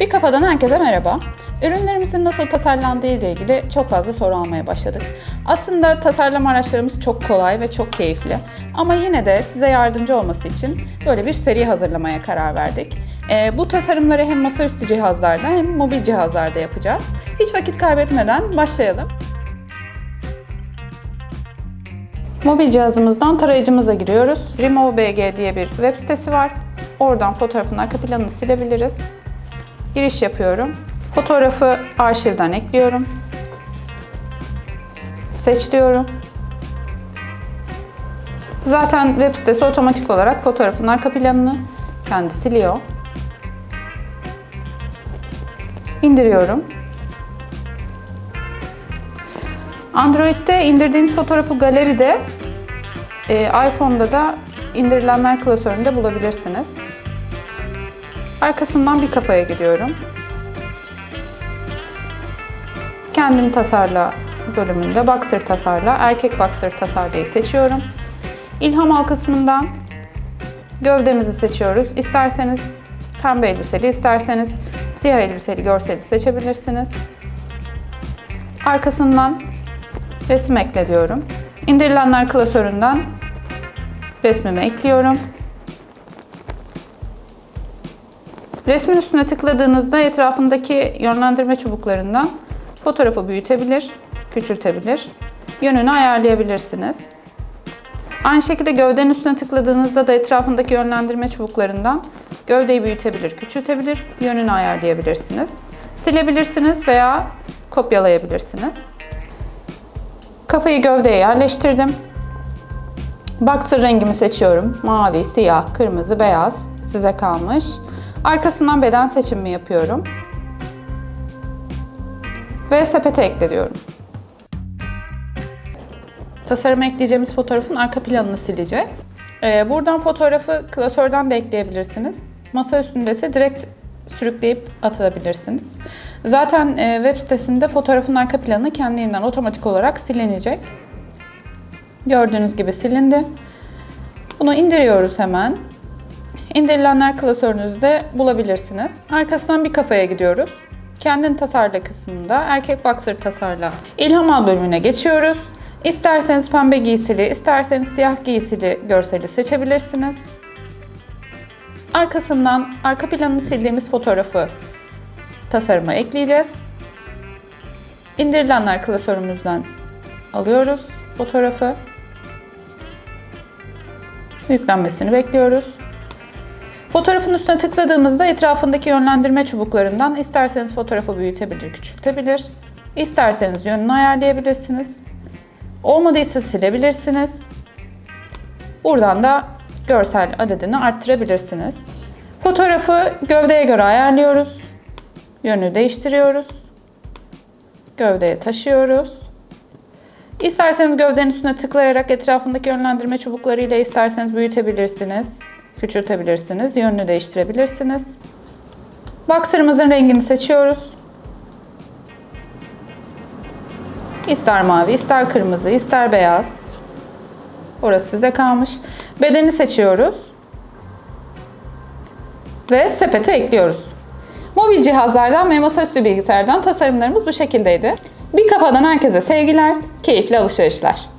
Bir kafadan herkese merhaba. Ürünlerimizin nasıl tasarlandığı ile ilgili çok fazla soru almaya başladık. Aslında tasarlama araçlarımız çok kolay ve çok keyifli. Ama yine de size yardımcı olması için böyle bir seri hazırlamaya karar verdik. Ee, bu tasarımları hem masaüstü cihazlarda hem mobil cihazlarda yapacağız. Hiç vakit kaybetmeden başlayalım. Mobil cihazımızdan tarayıcımıza giriyoruz. RemoveBG diye bir web sitesi var. Oradan fotoğrafın arka planını silebiliriz. Giriş yapıyorum. Fotoğrafı arşivden ekliyorum. Seç diyorum. Zaten web sitesi otomatik olarak fotoğrafın arka planını kendi siliyor. İndiriyorum. Android'de indirdiğiniz fotoğrafı galeride, e, iPhone'da da indirilenler klasöründe bulabilirsiniz. Arkasından bir kafaya gidiyorum. Kendini tasarla bölümünde boxer tasarla, erkek boxer tasarlayı seçiyorum. İlham al kısmından gövdemizi seçiyoruz. İsterseniz pembe elbiseli, isterseniz siyah elbiseli görseli seçebilirsiniz. Arkasından resim ekle diyorum. İndirilenler klasöründen resmimi ekliyorum. Resmin üstüne tıkladığınızda etrafındaki yönlendirme çubuklarından fotoğrafı büyütebilir, küçültebilir, yönünü ayarlayabilirsiniz. Aynı şekilde gövdenin üstüne tıkladığınızda da etrafındaki yönlendirme çubuklarından gövdeyi büyütebilir, küçültebilir, yönünü ayarlayabilirsiniz. Silebilirsiniz veya kopyalayabilirsiniz. Kafayı gövdeye yerleştirdim. Boxer rengimi seçiyorum. Mavi, siyah, kırmızı, beyaz size kalmış. Arkasından beden seçimimi yapıyorum. Ve sepete ekle diyorum. Tasarıma ekleyeceğimiz fotoğrafın arka planını sileceğiz. Ee, buradan fotoğrafı klasörden de ekleyebilirsiniz. Masa üstünde ise direkt sürükleyip atabilirsiniz. Zaten e, web sitesinde fotoğrafın arka planı kendiliğinden otomatik olarak silinecek. Gördüğünüz gibi silindi. Bunu indiriyoruz hemen. İndirilenler klasörünüzde bulabilirsiniz. Arkasından bir kafaya gidiyoruz. Kendin tasarla kısmında erkek boxer tasarla. İlham al bölümüne geçiyoruz. İsterseniz pembe giysili, isterseniz siyah giysili görseli seçebilirsiniz. Arkasından arka planını sildiğimiz fotoğrafı tasarıma ekleyeceğiz. İndirilenler klasörümüzden alıyoruz fotoğrafı. Yüklenmesini bekliyoruz. Fotoğrafın üstüne tıkladığımızda etrafındaki yönlendirme çubuklarından isterseniz fotoğrafı büyütebilir, küçültebilir. İsterseniz yönünü ayarlayabilirsiniz. Olmadıysa silebilirsiniz. Buradan da görsel adedini arttırabilirsiniz. Fotoğrafı gövdeye göre ayarlıyoruz. Yönü değiştiriyoruz. Gövdeye taşıyoruz. İsterseniz gövdenin üstüne tıklayarak etrafındaki yönlendirme çubuklarıyla isterseniz büyütebilirsiniz, küçültebilirsiniz, yönünü değiştirebilirsiniz. Boxer'ımızın rengini seçiyoruz. İster mavi, ister kırmızı, ister beyaz. Orası size kalmış. Bedeni seçiyoruz. Ve sepete ekliyoruz. Mobil cihazlardan ve masaüstü bilgisayardan tasarımlarımız bu şekildeydi. Bir kafadan herkese sevgiler, keyifli alışverişler.